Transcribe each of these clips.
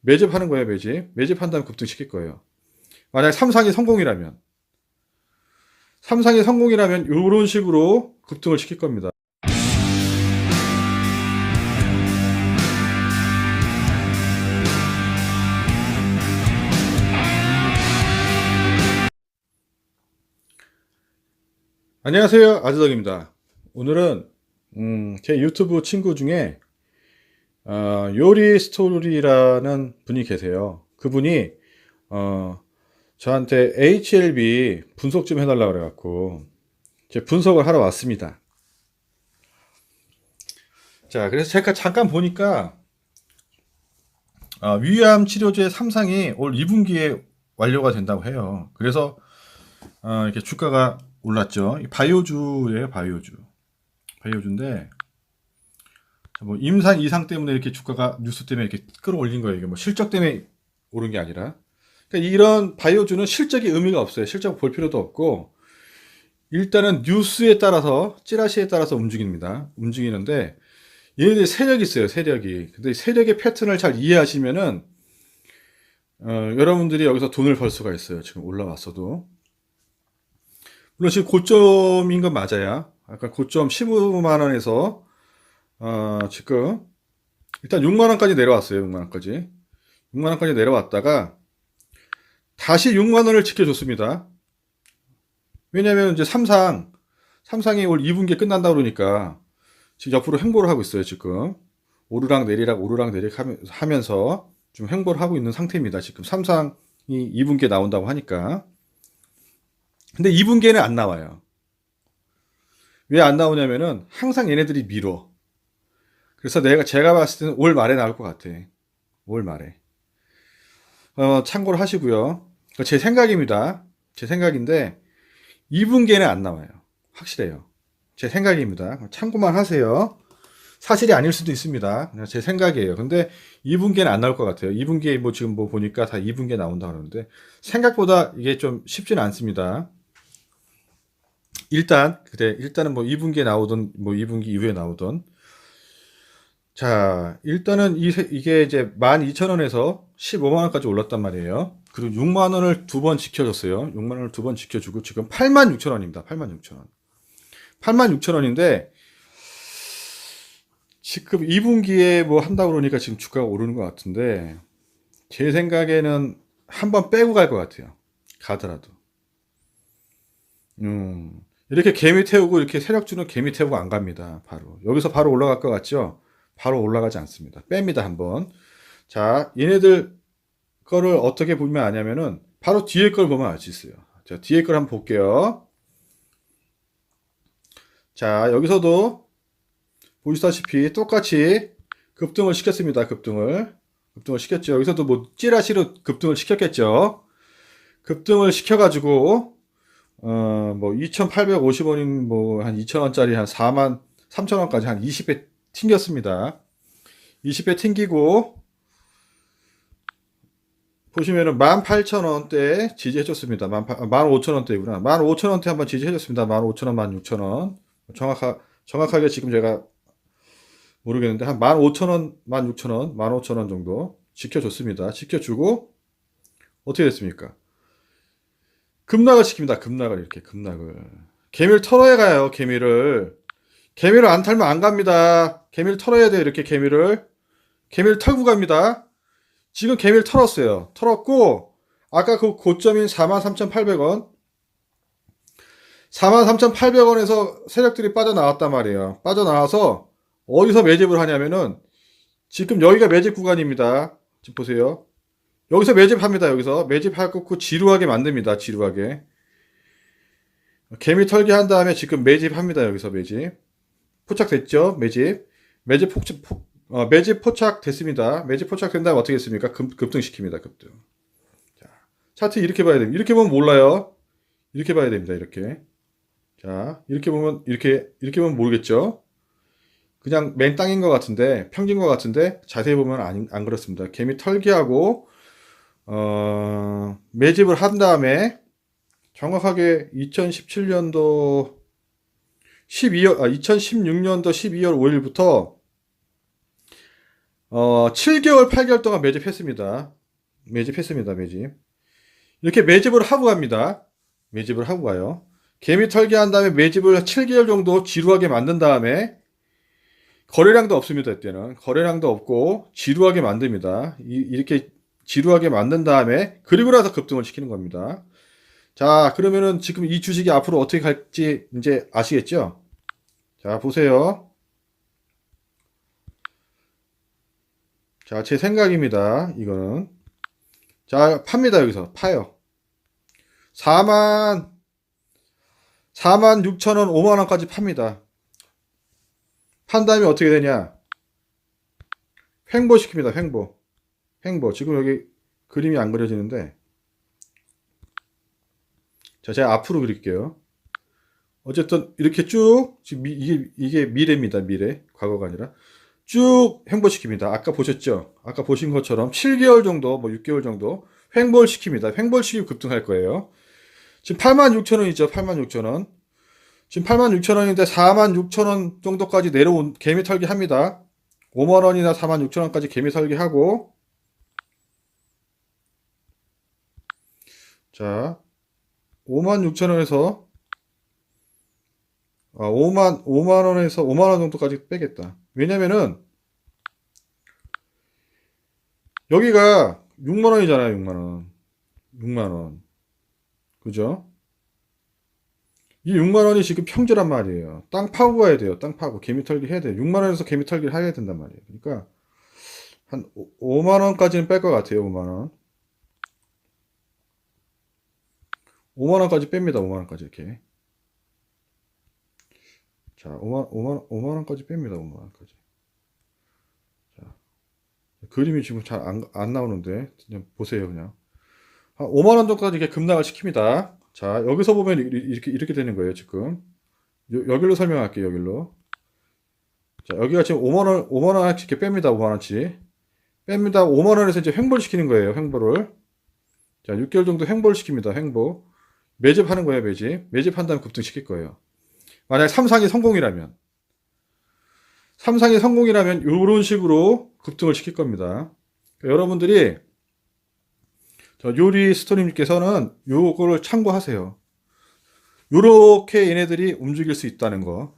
매집하는 거예요, 매집. 매집한 다음에 급등시킬 거예요. 만약 삼상이 성공이라면. 삼상이 성공이라면 이런 식으로 급등을 시킬 겁니다. 안녕하세요. 아즈덕입니다. 오늘은 음, 제 유튜브 친구 중에 어, 요리 스토리라는 분이 계세요. 그분이 어, 저한테 HLB 분석 좀 해달라고 그래갖고 제 분석을 하러 왔습니다. 자, 그래서 제가 잠깐 보니까 아, 위암 치료제 3상이 올 2분기에 완료가 된다고 해요. 그래서 어, 이렇게 주가가 올랐죠. 이 바이오주예요, 바이오주. 바이오주인데 뭐 임상 이상 때문에 이렇게 주가가 뉴스 때문에 이렇게 끌어올린 거예요. 이게 뭐 실적 때문에 오른 게 아니라. 그러니까 이런 바이오주는 실적이 의미가 없어요. 실적 볼 필요도 없고 일단은 뉴스에 따라서 찌라시에 따라서 움직입니다. 움직이는데 얘네들 세력이 있어요. 세력이. 근데 이 세력의 패턴을 잘 이해하시면은 어, 여러분들이 여기서 돈을 벌 수가 있어요. 지금 올라왔어도. 물론 지금 고점인 건 맞아요. 아까 고점 15만 원에서 어, 지금 일단 6만 원까지 내려왔어요. 6만 원까지. 6만 원까지 내려왔다가 다시 6만 원을 지켜줬습니다. 왜냐면 이제 삼상 삼상이 올 2분기 끝난다 그러니까 지금 옆으로 행보를 하고 있어요. 지금 오르락 내리락 오르락 내리락 하면- 하면서 좀 행보를 하고 있는 상태입니다. 지금 삼상이 2분기에 나온다고 하니까. 근데 2분기에는 안 나와요. 왜 안 나오냐면은 항상 얘네들이 미뤄. 그래서 내가 제가 봤을 때는 올 말에 나올 것 같아. 올 말에. 어, 참고를 하시고요. 그제 생각입니다. 제 생각인데 2분기에는 안 나와요. 확실해요. 제 생각입니다. 참고만 하세요. 사실이 아닐 수도 있습니다. 그냥 제 생각이에요. 근데 2분기에는 안 나올 것 같아요. 2분기에 뭐 지금 뭐 보니까 다 2분기에 나온다 그러는데 생각보다 이게 좀 쉽지는 않습니다. 일단 그래 일단은 뭐 2분기에 나오던 뭐 2분기 이후에 나오던 자 일단은 이, 세- 이게 이제 12,000원에서 15만 원까지 올랐단 말이에요. 그리고 6만 원을 두 번 지켜줬어요. 6만 원을 두 번 지켜주고 지금 86,000원입니다. 86,000원. 86,000원인데 지금 2분기에 뭐 한다고 그러니까 지금 주가가 오르는 것 같은데 제 생각에는 한번 빼고 갈 것 같아요. 가더라도. 음, 이렇게 개미 태우고 이렇게 세력 주는 개미 태우고 안 갑니다. 바로. 여기서 바로 올라갈 것 같죠? 바로 올라가지 않습니다. 뺍니다, 한번. 자, 얘네들 거를 어떻게 보면 아냐면은 바로 뒤에 걸 보면 알 수 있어요. 자, 뒤에 걸 한번 볼게요. 자, 여기서도 보시다시피 똑같이 급등을 시켰습니다. 급등을. 급등을 시켰죠. 여기서도 뭐 찌라시로 급등을 시켰겠죠. 급등을 시켜가지고 어, 뭐, 2,850원인 뭐, 한 2,000원짜리 한 4만 3,000원까지 한 20배 튕겼습니다. 20배 튕기고, 보시면은 18,000원대 지지해줬습니다. 15,000원대구나. 15,000원대 한번 지지해줬습니다. 15,000원, 16,000원. 정확하, 정확하게 지금 제가 모르겠는데, 한 15,000원, 16,000원, 15,000원 정도 지켜줬습니다. 지켜주고, 어떻게 됐습니까? 급락을 시킵니다. 급락을 이렇게 급락을. 개미를 털어야 가요. 개미를. 개미를 안 털면 안 갑니다. 개미를 털어야 돼요. 이렇게 개미를. 개미를 털고 갑니다. 지금 개미를 털었어요. 털었고 아까 그 고점인 43,800원 43,800원에서 세력들이 빠져나왔단 말이에요. 빠져나와서 어디서 매집을 하냐면은 지금 여기가 매집 구간입니다. 지금 보세요. 여기서 매집합니다. 여기서 매집하고 지루하게 만듭니다. 지루하게. 개미 털기 한 다음에 지금 매집합니다. 여기서 매집. 포착됐죠? 매집. 매집 포착, 포, 어, 매집 포착 됐습니다. 매집 포착 된 다음에 어떻게 했습니까? 급, 급등시킵니다. 급등. 자, 차트 이렇게 봐야 됩니다. 이렇게 보면 몰라요. 이렇게 봐야 됩니다. 이렇게. 자, 이렇게 보면, 이렇게, 이렇게 보면 모르겠죠? 그냥 맨 땅인 것 같은데, 평진 것 같은데, 자세히 보면 안, 안 그렇습니다. 개미 털기하고, 어, 매집을 한 다음에 정확하게 2017년도 12월, 아, 2016년도 12월 5일부터 어, 7개월, 8개월 동안 매집했습니다. 매집했습니다, 매집. 이렇게 매집을 하고 갑니다. 매집을 하고 가요. 개미 털기 한 다음에 매집을 7개월 정도 지루하게 만든 다음에 거래량도 없습니다, 이때는. 거래량도 없고 지루하게 만듭니다. 이, 이렇게 지루하게 만든 다음에 그리고 나서 급등을 시키는 겁니다. 자, 그러면은 지금 이 주식이 앞으로 어떻게 갈지 이제 아시겠죠? 자, 보세요. 자, 제 생각입니다. 이거는. 자, 팝니다, 여기서. 파요. 4만, 4만 6천원, 5만원까지 팝니다. 판 다음에 어떻게 되냐? 횡보시킵니다, 횡보. 횡보. 지금 여기 그림이 안 그려지는데. 자, 제가 앞으로 그릴게요. 어쨌든 이렇게 쭉, 지금 미- 이게, 이게 미래입니다, 미래. 과거가 아니라. 쭉 횡보시킵니다. 아까 보셨죠? 아까 보신 것처럼 7개월 정도, 뭐 6개월 정도 횡보를 시킵니다. 횡보를 시키고 급등할 거예요. 지금 86,000원이죠. 86,000원. 지금 86,000원인데 46,000원 정도까지 내려온 개미 털기 합니다. 5만원이나 46,000원까지 개미 털기 하고 자 56,000원에서 아, 5만 5만 원에서 5만 원 정도까지 빼겠다. 왜냐면은 여기가 6만 원이잖아요, 6만 원. 6만 원. 그죠? 이 6만 원이 지금 평지란 말이에요. 땅 파고 가야 돼요. 땅 파고 개미 털기 해야 돼요. 6만 원에서 개미 털기를 해야 된단 말이에요. 그러니까 한 5만 원까지는 뺄 것 같아요. 5만 원. 5만 원까지 뺍니다. 5만 원까지 이렇게. 자, 5만 5만 5만 원까지 뺍니다. 5만 원까지. 자. 그림이 지금 잘 안 안 나오는데 그냥 보세요, 그냥. 한 5만 원 정도까지 이렇게 급락을 시킵니다. 자, 여기서 보면 이- 이렇게 이렇게 되는 거예요, 지금. 여, 여기로 설명할게요, 여기로. 자, 여기가 지금 5만 원 5만 원씩 이렇게 뺍니다. 5만 원치. 뺍니다. 5만 원에서 이제 횡보를 시키는 거예요, 횡보를. 자, 6개월 정도 횡보를 시킵니다. 횡보. 매집하는 거예요, 매집. 매집한 다음 급등시킬 거예요. 만약 삼상이 성공이라면. 삼상이 성공이라면 이런 식으로 급등을 시킬 겁니다. 그러니까 여러분들이 저 요리 스토님께서는 요거를 참고하세요. 요렇게 얘네들이 움직일 수 있다는 거.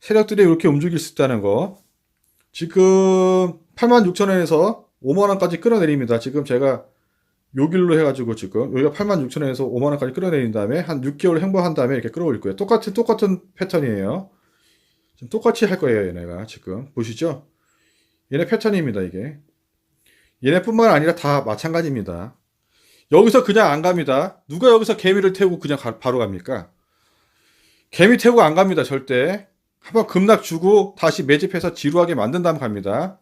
세력들이 이렇게 움직일 수 있다는 거. 지금 86,000원에서 5만 원까지 끌어내립니다. 지금 제가 요 길로 해가지고 지금 여기가 86,000원에서 5만 원까지 끌어내린 다음에 한 6개월 행보한 다음에 이렇게 끌어올릴 거예요. 똑같은, 똑같은 패턴이에요. 지금 똑같이 할 거예요, 얘네가 지금. 보시죠? 얘네 패턴입니다, 이게. 얘네뿐만 아니라 다 마찬가지입니다. 여기서 그냥 안 갑니다. 누가 여기서 개미를 태우고 그냥 가- 바로 갑니까? 개미 태우고 안 갑니다, 절대. 한번 급락 주고 다시 매집해서 지루하게 만든 다음 갑니다.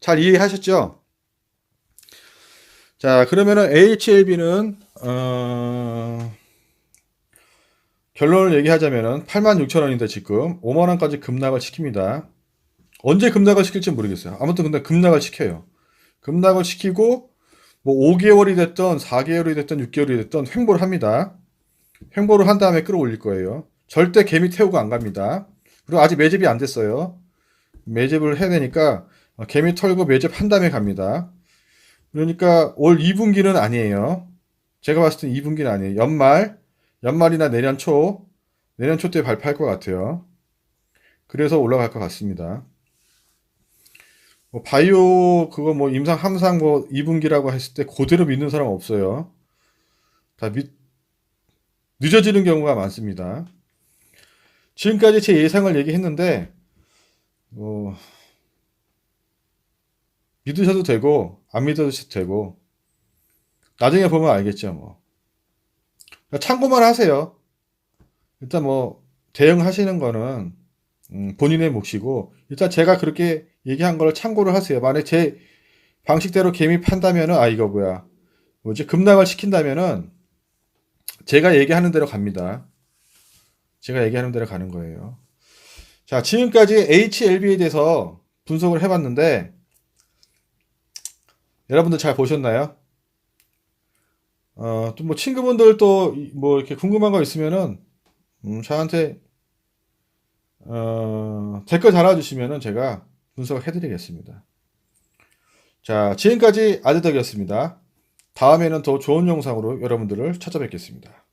잘 이해하셨죠? 자, 그러면은 HLB는 어... 결론을 얘기하자면은 86,000원인데 지금 5만 원까지 급락을 시킵니다. 언제 급락을 시킬지 모르겠어요. 아무튼 근데 급락을 시켜요. 급락을 시키고 뭐 5개월이 됐던 4개월이 됐던 6개월이 됐던 횡보를 합니다. 횡보를 한 다음에 끌어올릴 거예요. 절대 개미 태우고 안 갑니다. 그리고 아직 매집이 안 됐어요. 매집을 해야 되니까 어, 개미 털고 매집 한 다음에 갑니다. 그러니까 올 2분기는 아니에요. 제가 봤을 땐 2분기는 아니에요. 연말, 연말이나 내년 초, 내년 초 때 발표할 것 같아요. 그래서 올라갈 것 같습니다. 뭐 바이오 그거 뭐 임상 함상 뭐 2분기라고 했을 때 그대로 믿는 사람 없어요. 다 믿, 늦어지는 경우가 많습니다. 지금까지 제 예상을 얘기했는데 뭐 믿으셔도 되고 안 믿어도 되고. 나중에 보면 알겠죠 뭐. 그러니까 참고만 하세요. 일단 뭐 대응하시는 거는 음, 본인의 몫이고 일단 제가 그렇게 얘기한 걸 참고를 하세요. 만약 제 방식대로 개미 판다면은 아 이거 뭐야. 뭐지 급락을 시킨다면은 제가 얘기하는 대로 갑니다. 제가 얘기하는 대로 가는 거예요. 자 지금까지 HLB에 대해서 분석을 해봤는데 여러분들 잘 보셨나요? 어, 또 뭐 친구분들 또 뭐 이렇게 궁금한 거 있으면은 음, 저한테 어, 댓글 달아주시면은 제가 분석을 해드리겠습니다. 자, 지금까지 아드덕이었습니다. 다음에는 더 좋은 영상으로 여러분들을 찾아뵙겠습니다.